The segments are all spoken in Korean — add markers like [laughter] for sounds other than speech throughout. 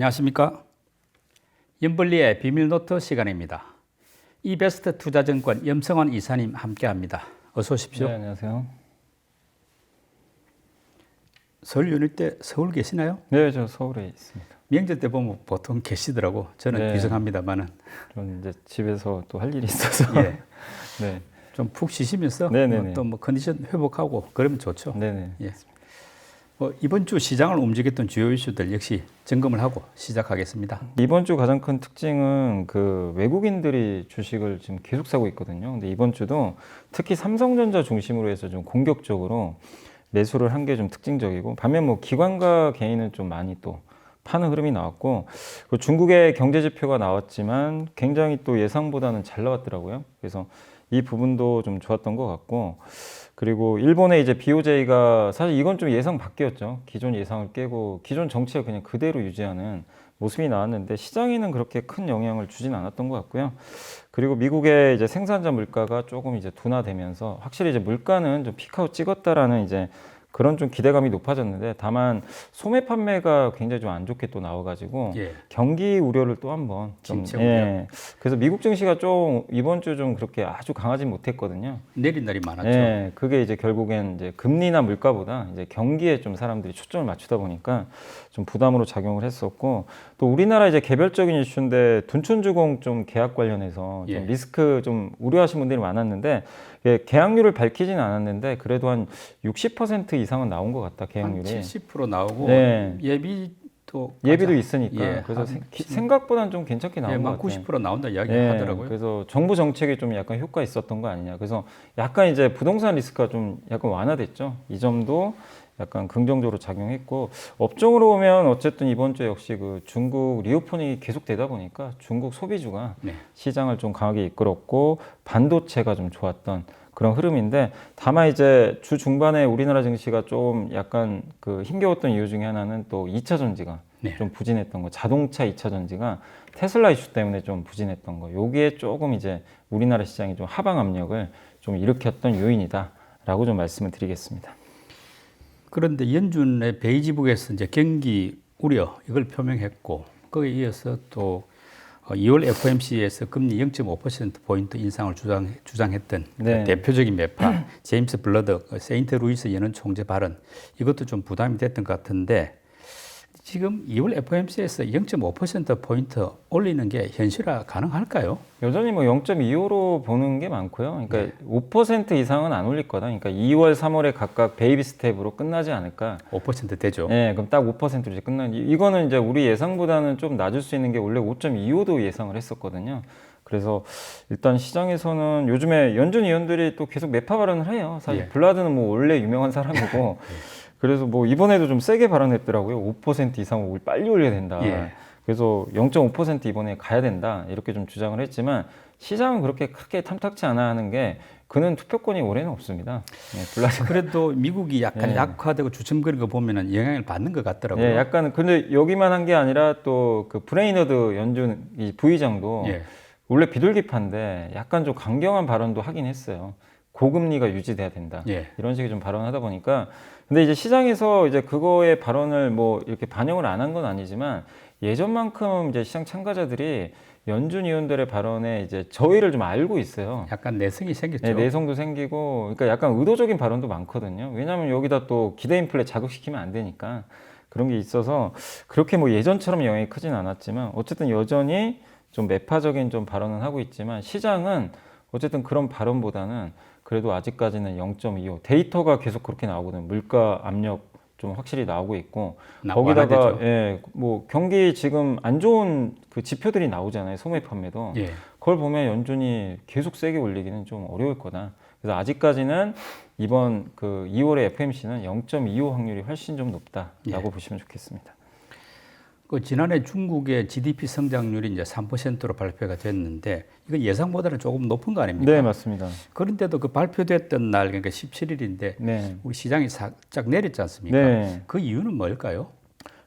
안녕하십니까? 연벌리의 비밀노트 시간입니다. 이베스트 투자증권 염성환 이사님 함께합니다. 어서 오십시오. 네, 안녕하세요. 설 연휴 때 서울 계시나요? 네, 저 서울에 있습니다. 명절 때 보면 보통 계시더라고. 저는 네. 귀성합니다만은 저는 이제 집에서 또 할 일이 있어서. 예, [laughs] 네, 좀 푹 쉬시면서 네네네. 또뭐 컨디션 회복하고 그러면 좋죠. 네네. 예. 뭐 이번 주 시장을 움직였던 주요 이슈들 역시 점검을 하고 시작하겠습니다. 이번 주 가장 큰 특징은 그 외국인들이 주식을 지금 계속 사고 있거든요. 근데 이번 주도 특히 삼성전자 중심으로 해서 좀 공격적으로 매수를 한 게 좀 특징적이고 반면 뭐 기관과 개인은 좀 많이 또 파는 흐름이 나왔고 그 중국의 경제 지표가 나왔지만 굉장히 또 예상보다는 잘 나왔더라고요. 그래서 이 부분도 좀 좋았던 것 같고 그리고 일본의 이제 BOJ가 사실 이건 좀 예상 바뀌었죠. 기존 예상을 깨고 기존 정책을 그냥 그대로 유지하는 모습이 나왔는데 시장에는 그렇게 큰 영향을 주진 않았던 것 같고요. 그리고 미국의 이제 생산자 물가가 조금 이제 둔화되면서 확실히 이제 물가는 좀 피크아웃 찍었다라는 이제 그런 좀 기대감이 높아졌는데 다만 소매 판매가 굉장히 좀 안 좋게 또 나와가지고 예. 경기 우려를 또 한번 좀 침체 우려. 예. 그래서 미국 증시가 좀 이번 주 좀 그렇게 아주 강하지 못했거든요. 내린 날이 많았죠. 예, 그게 이제 결국엔 이제 금리나 물가보다 이제 경기에 좀 사람들이 초점을 맞추다 보니까 좀 부담으로 작용을 했었고 또 우리나라 이제 개별적인 이슈인데 둔촌주공 좀 계약 관련해서 좀 예. 리스크 좀 우려하신 분들이 많았는데 예, 계약률을 밝히진 않았는데 그래도 한 60% 이상은 나온 것 같다 한 계약률이 70% 나오고 네. 예비도 예비도. 있으니까 예, 그래서 생- 생각보다는 좀 괜찮게 나온 예, 것막 같아요. 90% 나온다 이야기 예, 하더라고요. 그래서 정부 정책이 좀 약간 효과 있었던 거 아니냐. 그래서 약간 이제 부동산 리스크가 좀 약간 완화됐죠. 이 점도 약간 긍정적으로 작용했고 업종으로 보면 어쨌든 이번 주 역시 그 중국 리오프닝이 계속 되다 보니까 중국 소비주가 네. 시장을 좀 강하게 이끌었고 반도체가 좀 좋았던 그런 흐름인데 다만 이제 주 중반에 우리나라 증시가 좀 약간 그 힘겨웠던 이유 중에 하나는 또 2차 전지가 네. 좀 부진했던 거 자동차 2차 전지가 테슬라 이슈 때문에 좀 부진했던 거 요게 조금 이제 우리나라 시장이 좀 하방 압력을 좀 일으켰던 요인이다라고 좀 말씀을 드리겠습니다. 그런데 연준의 베이지북에서 이제 경기 우려 이걸 표명했고 거기에 이어서 또 어, 2월 FOMC에서 금리 0.5% 포인트 인상을 주장, 주장했던 그 네. 대표적인 매파 [clears throat] 제임스 블러드 그 세인트 루이스 연은 총재 발언 이것도 좀 부담이 됐던 것 같은데 지금 2월 FOMC에서 0.5% 포인트 올리는 게 현실화 가능할까요? 여전히 뭐 0.25로 보는 게 많고요. 그러니까 5% 이상은 안 올릴 거다. 그러니까 2월, 3월에 각각 베이비 스텝으로 끝나지 않을까. 5% 되죠. 네, 그럼 딱 5%로 이제. 이- 이거는 이제 우리 예상보다는 좀 낮을 수 있는 게 원래 5.25도 예상을 했었거든요. 그래서 일단 시장에서는 요즘에 연준 위원들이 또 계속 매파 발언을 해요. 사실 예. 블라드는 뭐 원래 유명한 사람이고 [laughs] 그래서 뭐 이번에도 좀 세게 발언했더라고요. 5% 이상 올- 빨리 올려야 된다. 예. 그래서 0.5% 이번에 가야 된다. 이렇게 좀 주장을 했지만 시장은 그렇게 크게 탐탁치 않아 하는 게 그는 투표권이 올해는 없습니다. 네, [laughs] 그래도 미국이 약간 예. 약화되고 주춤거리는 거 보면은 영향을 받는 것 같더라고요. 예, 약간 근데 여기만 한 게 아니라 또 그 브레이너드 연준 이 부의장도 예. 원래 비둘기파인데 약간 좀 강경한 발언도 하긴 했어요. 고금리가 유지돼야 된다. 예. 이런 식의 좀 발언하다 보니까 근데 이제 시장에서 이제 그거의 발언을 뭐 이렇게 반영을 안 한 건 아니지만 예전만큼 이제 시장 참가자들이 연준 위원들의 발언에 이제 저희를 좀 알고 있어요. 약간 내성이 생겼죠. 네, 내성도 생기고, 그러니까 약간 의도적인 발언도 많거든요. 왜냐하면 여기다 또 기대 인플레 자극시키면 안 되니까 그런 게 있어서 그렇게 뭐 예전처럼 영향이 크진 않았지만 어쨌든 여전히 좀 매파적인 좀 발언은 하고 있지만 시장은 어쨌든 그런 발언보다는 그래도 아직까지는 0.25 데이터가 계속 그렇게 나오거든요. 물가 압력 좀 확실히 나오고 있고 나- 거기다가. 예, 뭐 경기 지금 안 좋은 그 지표들이 나오잖아요. 소매 판매도. 예. 그걸 보면 연준이 계속 세게 올리기는 좀 어려울 거다. 그래서 아직까지는 이번 그 2월의 FMC는 0.25 확률이 훨씬 좀 높다라고 예. 보시면 좋겠습니다. 그 지난해 중국의 GDP 성장률이 이제 3%로 발표가 됐는데 이건 예상보다는 조금 높은 거 아닙니까? 네, 맞습니다. 그런데도 그 발표됐던 날 그러니까 17일인데 네. 우리 시장이 살짝 내렸지 않습니까? 네. 그 이유는 뭘까요?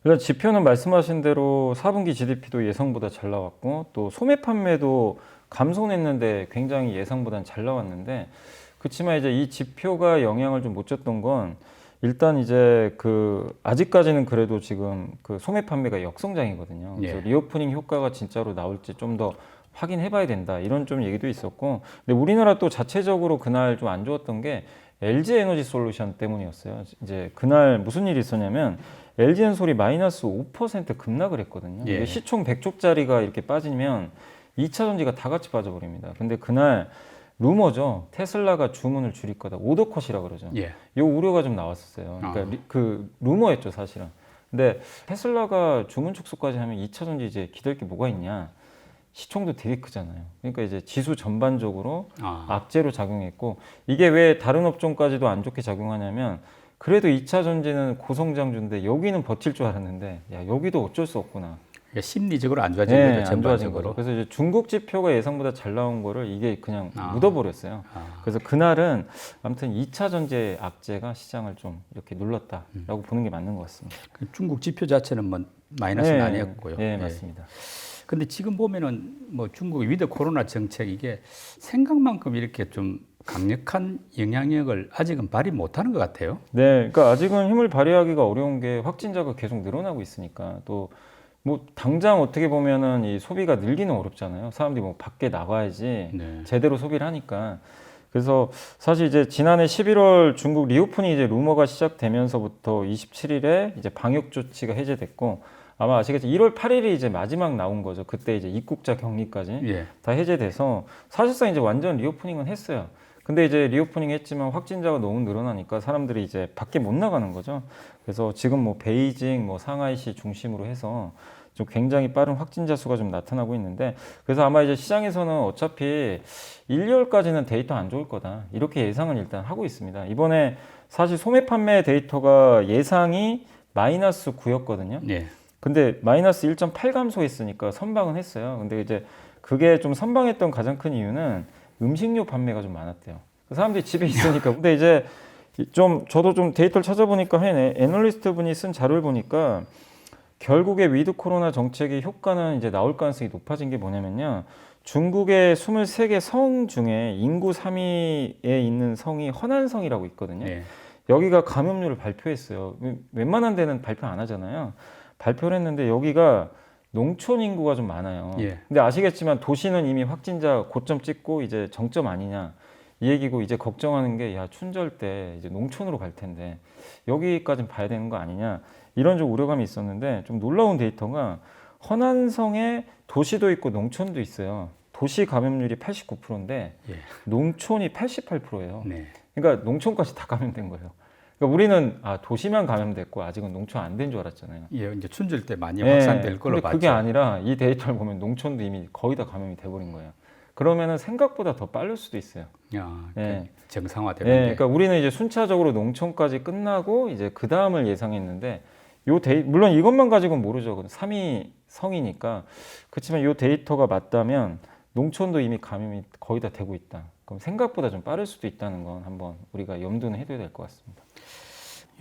그러니까 지표는 말씀하신 대로 4분기 GDP도 예상보다 잘 나왔고 또 소매 판매도 감소했는데 굉장히 예상보다는 잘 나왔는데 그렇지만 이제 이 지표가 영향을 좀 못 줬던 건 일단 이제 그 아직까지는 그래도 지금 그 소매 판매가 역성장이거든요. 그래서 예. 리오프닝 효과가 진짜로 나올지 좀 더 확인해봐야 된다 이런 좀 얘기도 있었고, 근데 우리나라 또 자체적으로 그날 좀 안 좋았던 게 LG 에너지 솔루션 때문이었어요. 이제 그날 무슨 일이 있었냐면 LG 엔솔이 마이너스 5% 급락을 했거든요. 예. 시총 100쪽짜리가 이렇게 빠지면 2차 전지가 다 같이 빠져버립니다. 근데 그날 루머죠. 테슬라가 주문을 줄일 거다. 오더컷이라 그러죠. 예. 요 우려가 좀 나왔었어요. 그러니까 아. 리- 그 루머였죠, 사실은. 근데 테슬라가 주문 축소까지 하면 2차 전지 이제 기댈 게 뭐가 있냐? 시총도 되게 크잖아요. 그러니까 이제 지수 전반적으로 아, 악재로 작용했고 이게 왜 다른 업종까지도 안 좋게 작용하냐면 그래도 2차 전지는 고성장주인데 여기는 버틸 줄 알았는데 야 여기도 어쩔 수 없구나. 이게 심리적으로 안 좋아진 네, 거죠. 안 좋아진. 거죠. 그래서 이제 중국 지표가 예상보다 잘 나온 거를 이게 그냥 아. 묻어버렸어요. 아, 그래서 그날은 아무튼 2차 전지의 악재가 시장을 좀 이렇게 눌렀다라고 음. 보는 게 맞는 것 같습니다. 그 중국 지표 자체는 뭐 마이너스는 네, 아니었고요. 네, 예. 맞습니다. 근데 지금 보면은 뭐 중국의 위드 코로나 정책 이게 생각만큼 이렇게 좀 강력한 영향력을 아직은 발휘 못하는 것 같아요. 네, 그러니까 아직은 힘을 발휘하기가 어려운 게 확진자가 계속 늘어나고 있으니까 또 뭐 당장 어떻게 보면은 이 소비가 늘기는 어렵잖아요. 사람들이 뭐 밖에 나가야지 네. 제대로 소비를 하니까. 그래서 사실 이제 지난해 11월 중국 리오프닝 이제 루머가 시작되면서부터 27일에 이제 방역 조치가 해제됐고 아마 아시겠지만 1월 8일이 이제 마지막 나온 거죠. 그때 이제 입국자 격리까지 예. 다 해제돼서 사실상 이제 완전 리오프닝은 했어요. 근데 이제 리오프닝 했지만 확진자가 너무 늘어나니까 사람들이 이제 밖에 못 나가는 거죠. 그래서 지금 뭐 베이징, 뭐 상하이시 중심으로 해서 좀 굉장히 빠른 확진자 수가 좀 나타나고 있는데 그래서 아마 이제 시장에서는 어차피 1, 2월까지는 데이터 안 좋을 거다. 이렇게 예상은 일단 하고 있습니다. 이번에 사실 소매 판매 데이터가 예상이 마이너스 9였거든요. 예. 근데 마이너스 1.8 감소했으니까 선방은 했어요. 근데 이제 그게 좀 선방했던 가장 큰 이유는 음식료 판매가 좀 많았대요. 사람들이 집에 있으니까. 근데 이제 좀 저도 좀 데이터를 찾아보니까 한 애- 애널리스트 분이 쓴 자료를 보니까 결국에 위드 코로나 정책의 효과는 이제 나올 가능성이 높아진 게 뭐냐면요. 중국의 23개 성 중에 인구 3위에 있는 성이 허난성이라고 있거든요. 예. 여기가 감염률을 발표했어요. 웬만한 데는 발표 안 하잖아요. 발표를 했는데 여기가 농촌 인구가 좀 많아요. 예. 근데 아시겠지만 도시는 이미 확진자 고점 찍고 이제 정점 아니냐 이 얘기고 이제 걱정하는 게 야 춘절 때 이제 농촌으로 갈 텐데 여기까지는 봐야 되는 거 아니냐 이런 좀 우려감이 있었는데 좀 놀라운 데이터가 허난성에 도시도 있고 농촌도 있어요. 도시 감염률이 89%인데 예. 농촌이 88%예요. 네. 그러니까 농촌까지 다 감염된 거예요. 그러니까 우리는 아 도시만 감염됐고 아직은 농촌 안 된 줄 알았잖아요. 예, 이제 춘절 때 많이 예, 확산될 걸로 봤죠. 그게 아니라 이 데이터를 보면 농촌도 이미 거의 다 감염이 돼버린 거예요. 그러면은 생각보다 더 빠를 수도 있어요. 야, 예. 그 정상화되는 예, 게. 그러니까 우리는 이제 순차적으로 농촌까지 끝나고 이제 그 다음을 예상했는데 요 데이 물론 이것만 가지고는 모르죠. 3위 성이니까 그렇지만 요 데이터가 맞다면 농촌도 이미 감염이 거의 다 되고 있다. 그럼 생각보다 좀 빠를 수도 있다는 건 한번 우리가 염두는 해둬야 될 것 같습니다.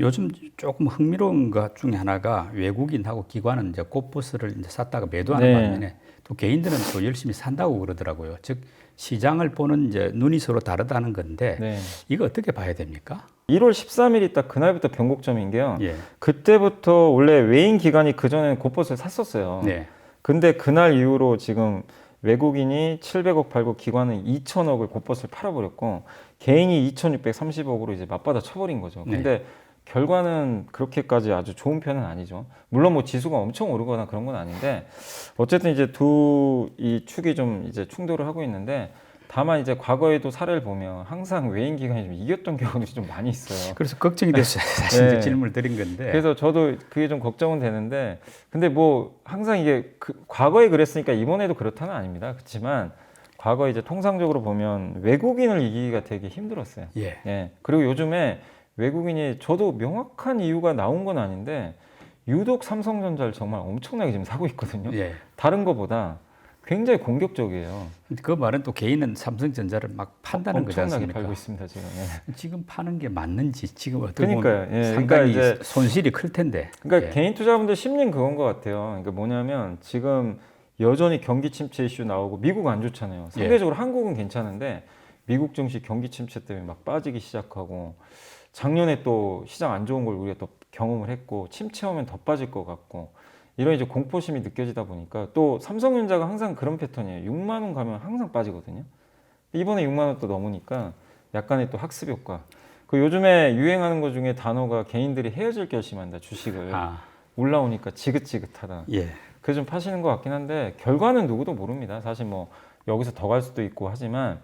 요즘 조금 흥미로운 것 중에 하나가 외국인하고 기관은 이제 꽃버스를 이제 샀다가 매도하는 네. 반면에 또 개인들은 또 열심히 산다고 그러더라고요. 즉 시장을 보는 이제 눈이 서로 다르다는 건데 네. 이거 어떻게 봐야 됩니까? 1월 13일이 딱 그날부터 변곡점인 게요. 예. 그때부터 원래 외인 기관이 그 전에 곧버스를 샀었어요. 네. 근데 그날 이후로 지금 외국인이 700억 팔고 기관은 2천억을 곧버스를 팔아버렸고 개인이 2,630억으로 이제 맞받아 쳐버린 거죠. 네. 근데 결과는 그렇게까지 아주 좋은 편은 아니죠. 물론 뭐 지수가 엄청 오르거나 그런 건 아닌데 어쨌든 이제 두 이 축이 좀 이제 충돌을 하고 있는데 다만 이제 과거에도 사례를 보면 항상 외인 기관이 좀 이겼던 경우들이 좀 많이 있어요. 그래서 걱정이 돼서 사실 네. [laughs] 이제 질문을 드린 건데. 그래서 저도 그게 좀 걱정은 되는데 근데 뭐 항상 이게 그 과거에 그랬으니까 이번에도 그렇다는 아닙니다. 그렇지만 과거 이제 통상적으로 보면 외국인을 이기기가 되게 힘들었어요. 예. 예. 그리고 요즘에 외국인이 저도 명확한 이유가 나온 건 아닌데 유독 삼성전자를 정말 엄청나게 지금 사고 있거든요. 예. 다른 거보다 굉장히 공격적이에요. 그 말은 또 개인은 삼성전자를 막 판다는 거지 엄청나게 않습니까? 팔고 있습니다 지금. 예. 지금 파는 게 맞는지 지금 어떻게 그러니까요. 예, 상당히 그러니까 이제- 손실이 클 텐데. 그러니까 예. 개인 투자분들 심리는 그건 것 같아요. 그러니까 뭐냐면 지금 여전히 경기 침체 이슈 나오고 미국 안 좋잖아요. 예. 상대적으로 한국은 괜찮은데 미국 증시 경기 침체 때문에 막 빠지기 시작하고 작년에 또 시장 안 좋은 걸 우리가 또 경험을 했고 침체 오면 더 빠질 것 같고 이런 이제 공포심이 느껴지다 보니까 또 삼성전자가 항상 그런 패턴이에요. 6만 원 가면 항상 빠지거든요. 이번에 6만 원 또 넘으니까 약간의 또 학습 효과. 그 요즘에 유행하는 것 중에 단어가 개인들이 헤어질 결심한다 주식을 아, 올라오니까 지긋지긋하다. 예. 그게 좀 파시는 것 같긴 한데 결과는 누구도 모릅니다. 사실 뭐 여기서 더 갈 수도 있고 하지만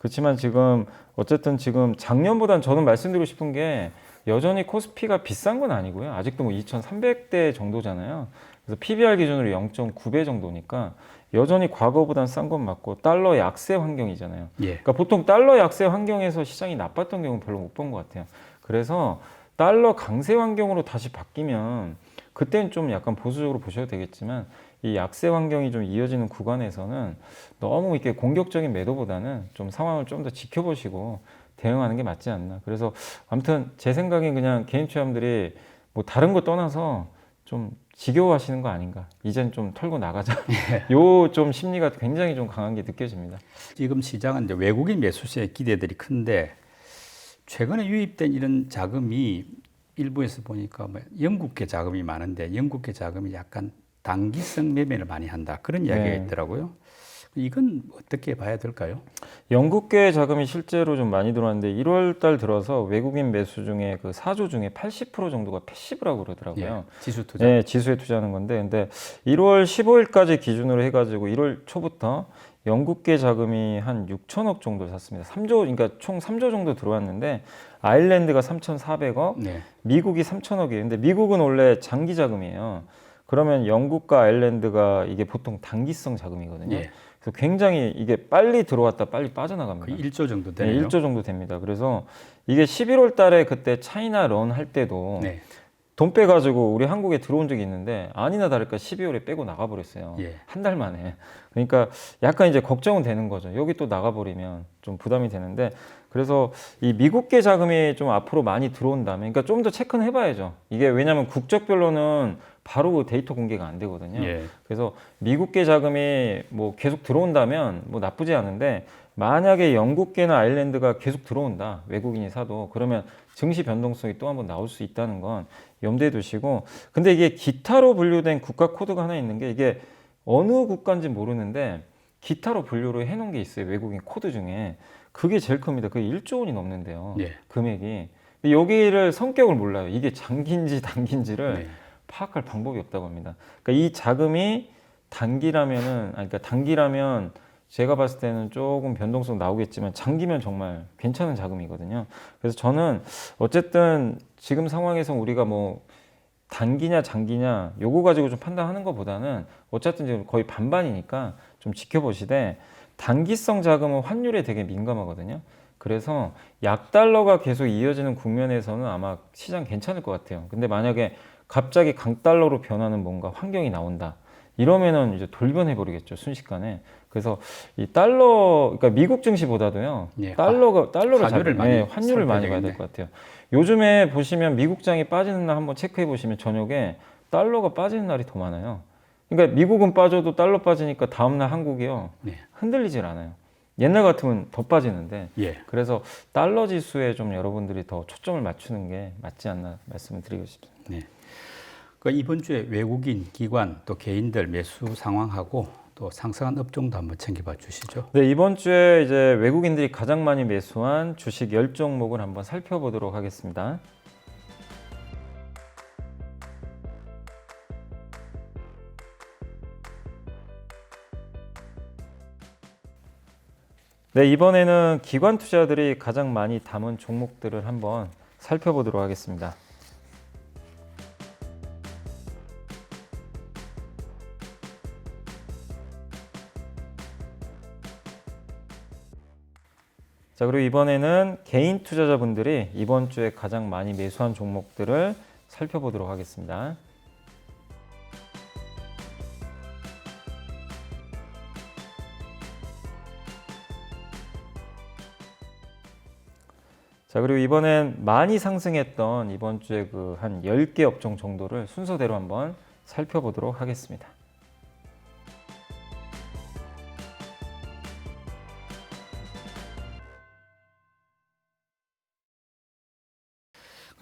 그렇지만 지금 어쨌든 지금 작년보단 저는 말씀드리고 싶은 게 여전히 코스피가 비싼 건 아니고요. 아직도 뭐 2,300대 정도잖아요. 그래서 PBR 기준으로 0.9배 정도니까 여전히 과거보단 싼 건 맞고 달러 약세 환경이잖아요. 예. 그러니까 보통 달러 약세 환경에서 시장이 나빴던 경우는 별로 못 본 것 같아요. 그래서 달러 강세 환경으로 다시 바뀌면 그때는 좀 약간 보수적으로 보셔도 되겠지만 이 약세 환경이 좀 이어지는 구간에서는 너무 이렇게 공격적인 매도보다는 좀 상황을 좀 더 지켜보시고 대응하는 게 맞지 않나. 그래서 아무튼 제 생각엔 그냥 개인 투자자들이 뭐 다른 거 떠나서 좀 지겨워하시는 거 아닌가. 이젠 좀 털고 나가자. [laughs] 요 좀 심리가 굉장히 좀 강한 게 느껴집니다. 지금 시장은 이제 외국인 매수세의 기대들이 큰데 최근에 유입된 이런 자금이 일부에서 보니까 뭐 영국계 자금이 많은데 영국계 자금이 약간 단기성 매매를 많이 한다 그런 이야기가 네. 있더라고요. 이건 어떻게 봐야 될까요? 영국계 자금이 실제로 좀 많이 들어왔는데 1월 달 들어서 외국인 매수 중에 그 4조 중에 80% 정도가 패시브라고 그러더라고요. 예, 지수 투자. 네, 지수에 투자하는 건데, 근데 1월 15일까지 기준으로 해 가지고 1월 초부터 영국계 자금이 한 6천억 정도 샀습니다. 3조, 그러니까 총 3조 정도 들어왔는데 아일랜드가 3,400억, 네. 미국이 3천억이에요. 근데 미국은 원래 장기 자금이에요. 그러면 영국과 아일랜드가 이게 보통 단기성 자금이거든요. 예. 그래서 굉장히 이게 빨리 들어왔다 빨리 빠져나갑니다. 거의 1조 정도 네, 되네요. 1조 정도 됩니다. 그래서 이게 11월 달에 그때 차이나 런 할 때도 네. 돈 빼가지고 우리 한국에 들어온 적이 있는데 아니나 다를까 12월에 빼고 나가버렸어요. 예. 한달 만에. 그러니까 약간 이제 걱정은 되는 거죠. 여기 또 나가버리면 좀 부담이 되는데 그래서 이 미국계 자금이 좀 앞으로 많이 들어온다면 그러니까 좀 더 체크는 해봐야죠. 이게 왜냐하면 국적별로는 바로 그 데이터 공개가 안 되거든요. 예. 그래서 미국계 자금이 뭐 계속 들어온다면 뭐 나쁘지 않은데 만약에 영국계나 아일랜드가 계속 들어온다 외국인이 사도 그러면 증시 변동성이 또 한번 나올 수 있다는 건 염두에 두시고 근데 이게 기타로 분류된 국가 코드가 하나 있는 게 이게 어느 국가인지 모르는데 기타로 분류를 해놓은 게 있어요 외국인 코드 중에 그게 제일 큽니다 그게 1조 원이 넘는데요 예. 금액이 근데 여기를 성격을 몰라요 이게 장기인지 단기인지를 네. 파악할 방법이 없다고 합니다. 그러니까 이 자금이 단기라면은 아니 그러니까 단기라면 제가 봤을 때는 조금 변동성 나오겠지만 장기면 정말 괜찮은 자금이거든요. 그래서 저는 어쨌든 지금 상황에서 우리가 뭐 단기냐 장기냐 요거 가지고 좀 판단하는 것보다는 어쨌든 지금 거의 반반이니까 좀 지켜보시되 단기성 자금은 환율에 되게 민감하거든요. 그래서 약달러가 계속 이어지는 국면에서는 아마 시장 괜찮을 것 같아요. 근데 만약에 갑자기 강달러로 변하는 뭔가 환경이 나온다. 이러면은 이제 돌변해 버리겠죠 순식간에. 그래서 이 달러, 그러니까 미국 증시보다도요. 예. 달러가 달러를 환율을 잘- 많이 네, 환율을 많이 봐야 될. 것 같아요. 요즘에 보시면 미국 장이 빠지는 날 한번 체크해 보시면 저녁에 달러가 빠지는 날이 더 많아요. 그러니까 미국은 빠져도 달러 빠지니까 다음 날 한국이요 네. 흔들리질 않아요. 옛날 같으면 더 빠지는데 예. 그래서 달러 지수에 좀 여러분들이 더 초점을 맞추는 게 맞지 않나 말씀을 드리고 싶습니다. 네. 그 이번 주에 외국인 기관 또 개인들 매수 상황하고 또 상승한 업종도 한번 챙겨봐 주시죠. 네, 이번 주에 이제 외국인들이 가장 많이 매수한 주식 10종목을 한번 살펴보도록 하겠습니다. 네, 이번에는 기관 투자들이 가장 많이 담은 종목들을 한번 살펴보도록 하겠습니다. 자, 그리고 이번에는 개인 투자자분들이 이번 주에 가장 많이 매수한 종목들을 살펴보도록 하겠습니다. 자, 그리고 이번엔 많이 상승했던 이번 주에 그 한 10개 업종 정도를 순서대로 한번 살펴보도록 하겠습니다.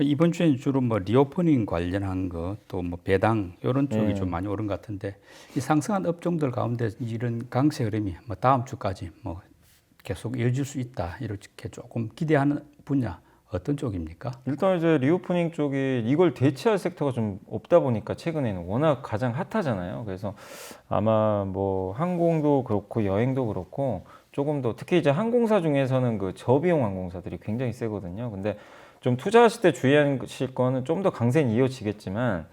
이번 주에는 주로 뭐 리오퍼닝 관련한 거 또 뭐 배당 이런 쪽이 네. 좀 많이 오른 것 같은데 이 상승한 업종들 가운데 이런 강세 흐름이 뭐 다음 주까지 뭐 계속 이어질 수 있다 이렇게 조금 기대하는 분야 어떤 쪽입니까? 일단 이제 리오프닝 쪽이 이걸 대체할 섹터가 좀 없다 보니까 최근에는 워낙 가장 핫하잖아요. 그래서 아마 뭐 항공도 그렇고 여행도 그렇고 조금 더 특히 이제 항공사 중에서는 그 저비용 항공사들이 굉장히 세거든요. 근데 좀 투자하실 때 주의하실 거는 좀 더 강세는 이어지겠지만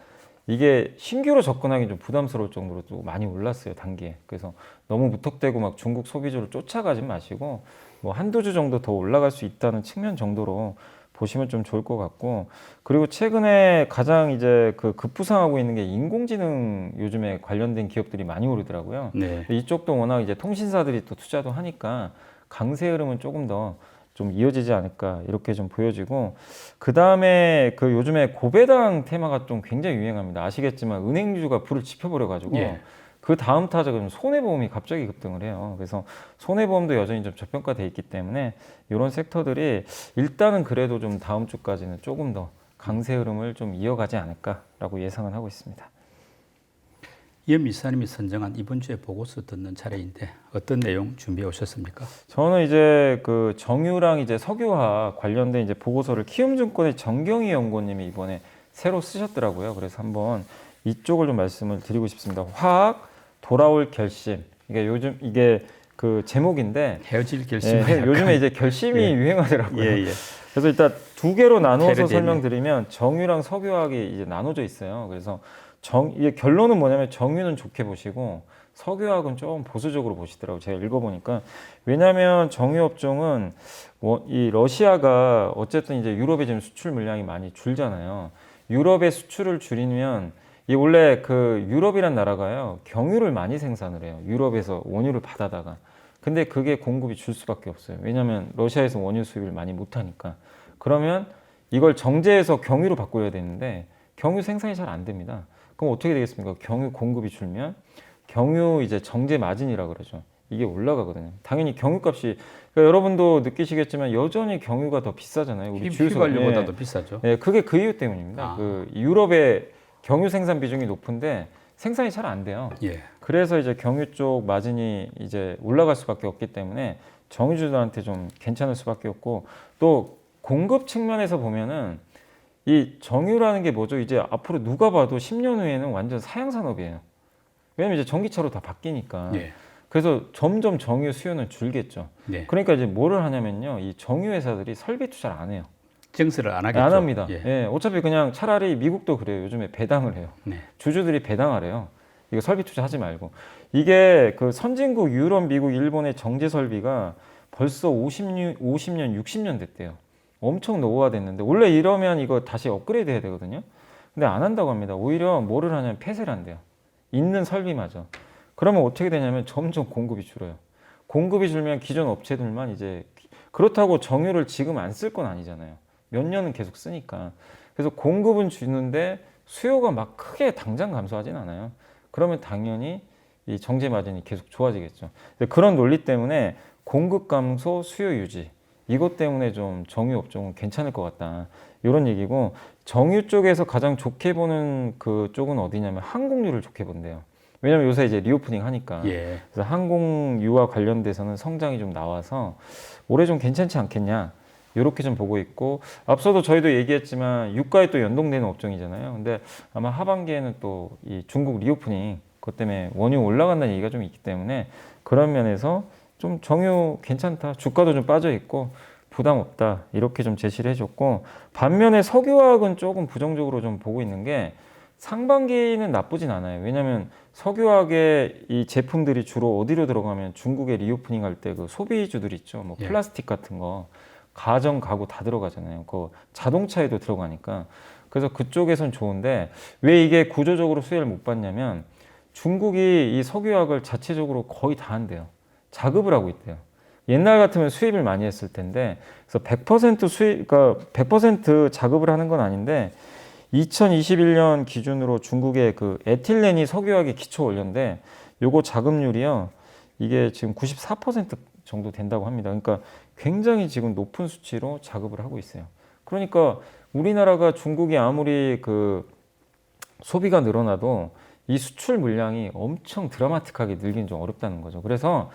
이게 신규로 접근하기 좀 부담스러울 정도로 또 많이 올랐어요 단기에. 그래서 너무 무턱대고 막 중국 소비주를 쫓아가지 마시고 뭐 한두 주 정도 더 올라갈 수 있다는 측면 정도로 보시면 좀 좋을 것 같고 그리고 최근에 가장 이제 그 급부상하고 있는 게 인공지능 요즘에 관련된 기업들이 많이 오르더라고요. 네. 이쪽도 워낙 이제 통신사들이 또 투자도 하니까 강세 흐름은 조금 더 좀 이어지지 않을까 이렇게 좀 보여지고 그 다음에 그 요즘에 고배당 테마가 좀 굉장히 유행합니다. 아시겠지만 은행주가 불을 지펴버려 가지고 예. 그 다음 타자가 좀 손해보험이 갑자기 급등을 해요. 그래서 손해보험도 여전히 좀 저평가돼 있기 때문에 이런 섹터들이 일단은 그래도 좀 다음 주까지는 조금 더 강세 흐름을 좀 이어가지 않을까라고 예상을 하고 있습니다. 이현 이사님이 선정한 이번 주에 보고서 듣는 차례인데 어떤 내용 준비해 오셨습니까? 저는 이제 그 정유랑 이제 석유화 관련된 이제 보고서를 키움증권의 정경희 연구원님이 이번에 새로 쓰셨더라고요. 그래서 한번 이쪽을 좀 말씀을 드리고 싶습니다. 화학 돌아올 결심. 이게 요즘 이게 그 제목인데 헤어질 결심. 예, [laughs] 요즘에 이제 결심이 예. 유행하더라고요. 예, 예. 그래서 일단 두 개로 나누어서. 설명드리면 정유랑 석유학이 이제 나눠져 있어요. 그래서 정 이게 결론은 뭐냐면 정유는 좋게 보시고 석유학은 좀 보수적으로 보시더라고요. 제가 읽어보니까 왜냐하면 정유 업종은 뭐이 러시아가 어쨌든 이제 유럽에 지금 수출 물량이 많이 줄잖아요. 유럽의 수출을 줄이면 이 원래 그 유럽이란 나라가요 경유를 많이 생산을 해요. 유럽에서 원유를 받아다가 근데 그게 공급이 줄 수밖에 없어요. 왜냐하면 러시아에서 원유 수입을 많이 못하니까. 그러면 이걸 정제해서 경유로 바꿔야 되는데 경유 생산이 잘 안 됩니다. 그럼 어떻게 되겠습니까? 경유 공급이 줄면 경유 이제 정제 마진이라 그러죠. 이게 올라가거든요. 당연히 경유값이 그러니까 여러분도 느끼시겠지만 여전히 경유가 더 비싸잖아요. 우리 주유소 휘발유보다도 비싸죠. 예, 그게 그 이유 때문입니다. 아. 그 유럽의 경유 생산 비중이 높은데 생산이 잘 안 돼요. 예. 그래서 이제 경유 쪽 마진이 이제 올라갈 수밖에 없기 때문에 정유주들한테 좀 괜찮을 수밖에 없고 또 공급 측면에서 보면은 이 정유라는 게 뭐죠? 이제 앞으로 누가 봐도 10년 후에는 완전 사양 산업이에요. 왜냐면 이제 전기차로 다 바뀌니까. 예. 그래서 점점 정유 수요는 줄겠죠. 네. 그러니까 이제 뭐를 하냐면요. 이 정유 회사들이 설비 투자를 안 해요. 증설을 안 하겠죠. 안 합니다. 예. 예, 어차피 그냥 차라리 미국도 그래요. 요즘에 배당을 해요. 네. 주주들이 배당하래요. 이거 설비 투자하지 말고. 이게 그 선진국 유럽, 미국, 일본의 정제 설비가 벌써 50년, 50년, 60년 됐대요. 엄청 노후화됐는데 원래 이러면 이거 다시 업그레이드 해야 되거든요. 근데 안 한다고 합니다. 오히려 뭐를 하냐면 폐쇄를 한대요. 있는 설비마저. 그러면 어떻게 되냐면 점점 공급이 줄어요. 공급이 줄면 기존 업체들만 이제 그렇다고 정유를 지금 안 쓸 건 아니잖아요. 몇 년은 계속 쓰니까. 그래서 공급은 주는데 수요가 막 크게 당장 감소하진 않아요. 그러면 당연히 이 정제 마진이 계속 좋아지겠죠. 그런 논리 때문에 공급 감소, 수요 유지 이것 때문에 좀 정유 업종은 괜찮을 것 같다. 이런 얘기고 정유 쪽에서 가장 좋게 보는 그 쪽은 어디냐면 항공유를 좋게 본대요. 왜냐면 요새 이제 리오프닝 하니까 예. 그래서 항공유와 관련돼서는 성장이 좀 나와서 올해 좀 괜찮지 않겠냐 이렇게 좀 보고 있고 앞서도 저희도 얘기했지만 유가에 또 연동되는 업종이잖아요. 근데 아마 하반기에는 또 이 중국 리오프닝 그것 때문에 원유 올라간다는 얘기가 좀 있기 때문에 그런 면에서 좀 정유 괜찮다 주가도 좀 빠져 있고 부담 없다 이렇게 좀 제시를 해줬고 반면에 석유화학은 조금 부정적으로 좀 보고 있는 게 상반기는 나쁘진 않아요. 왜냐하면 석유화학의 이 제품들이 주로 어디로 들어가면 중국에 리오프닝 할 때 그 소비주들 있죠. 뭐 예. 플라스틱 같은 거 가정 가구 다 들어가잖아요. 그 자동차에도 들어가니까 그래서 그쪽에선 좋은데 왜 이게 구조적으로 수혜를 못 받냐면 중국이 이 석유화학을 자체적으로 거의 다 한대요. 자급을 하고 있대요. 옛날 같으면 수입을 많이 했을 텐데 그래서 100% 수입 그러니까 100% 자급을 하는 건 아닌데 2021년 기준으로 중국의 그 에틸렌이 석유화학의 기초 원료인데 요거 자급률이요. 이게 지금 94% 정도 된다고 합니다. 그러니까 굉장히 지금 높은 수치로 자급을 하고 있어요. 그러니까 우리나라가 중국이 아무리 그 소비가 늘어나도 이 수출 물량이 엄청 드라마틱하게 늘긴 좀 어렵다는 거죠. 그래서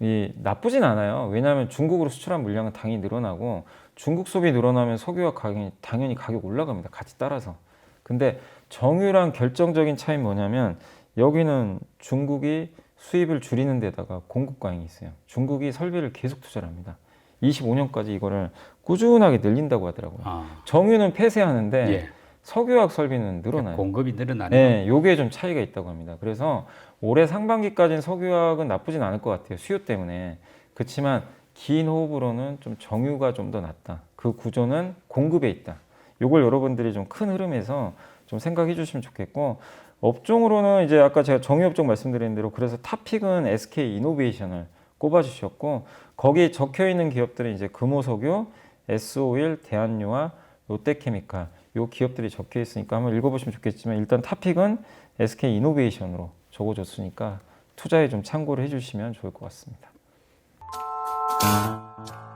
이 나쁘진 않아요. 왜냐하면 중국으로 수출한 물량은 당연히 늘어나고 중국 소비 늘어나면 석유화 가격이 당연히 가격 올라갑니다. 같이 따라서. 근데 정유랑 결정적인 차이는 뭐냐면 여기는 중국이 수입을 줄이는 데다가 공급 과잉이 있어요. 중국이 설비를 계속 투자를 합니다. 25년까지 이거를 꾸준하게 늘린다고 하더라고요. 아, 정유는 폐쇄하는데 예. 석유화학 설비는 늘어나요. 공급이 늘어나는 네, 요게 좀 차이가 있다고 합니다. 그래서 올해 상반기까지는 석유화학은 나쁘진 않을 것 같아요. 수요 때문에. 그렇지만 긴 호흡으로는 좀 정유가 좀 더 낫다. 그 구조는 공급에 있다. 요걸 여러분들이 좀 큰 흐름에서 좀 생각해 주시면 좋겠고 업종으로는 이제 아까 제가 정유 업종 말씀드린 대로 그래서 탑픽은 SK 이노베이션을 꼽아 주셨고 거기에 적혀 있는 기업들은 이제 금호석유, S-오일, 대한유화, 롯데케미칼 요 기업들이 적혀 있으니까 한번 읽어보시면 좋겠지만 일단 탑픽은 SK 이노베이션으로 적어줬으니까 투자에 좀 참고를 해주시면 좋을 것 같습니다.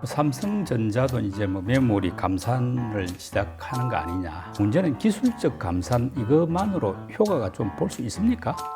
삼성전자도 이제 뭐 메모리 감산을 시작하는 거 아니냐. 문제는 기술적 감산 이것만으로 효과가 좀 볼 수 있습니까?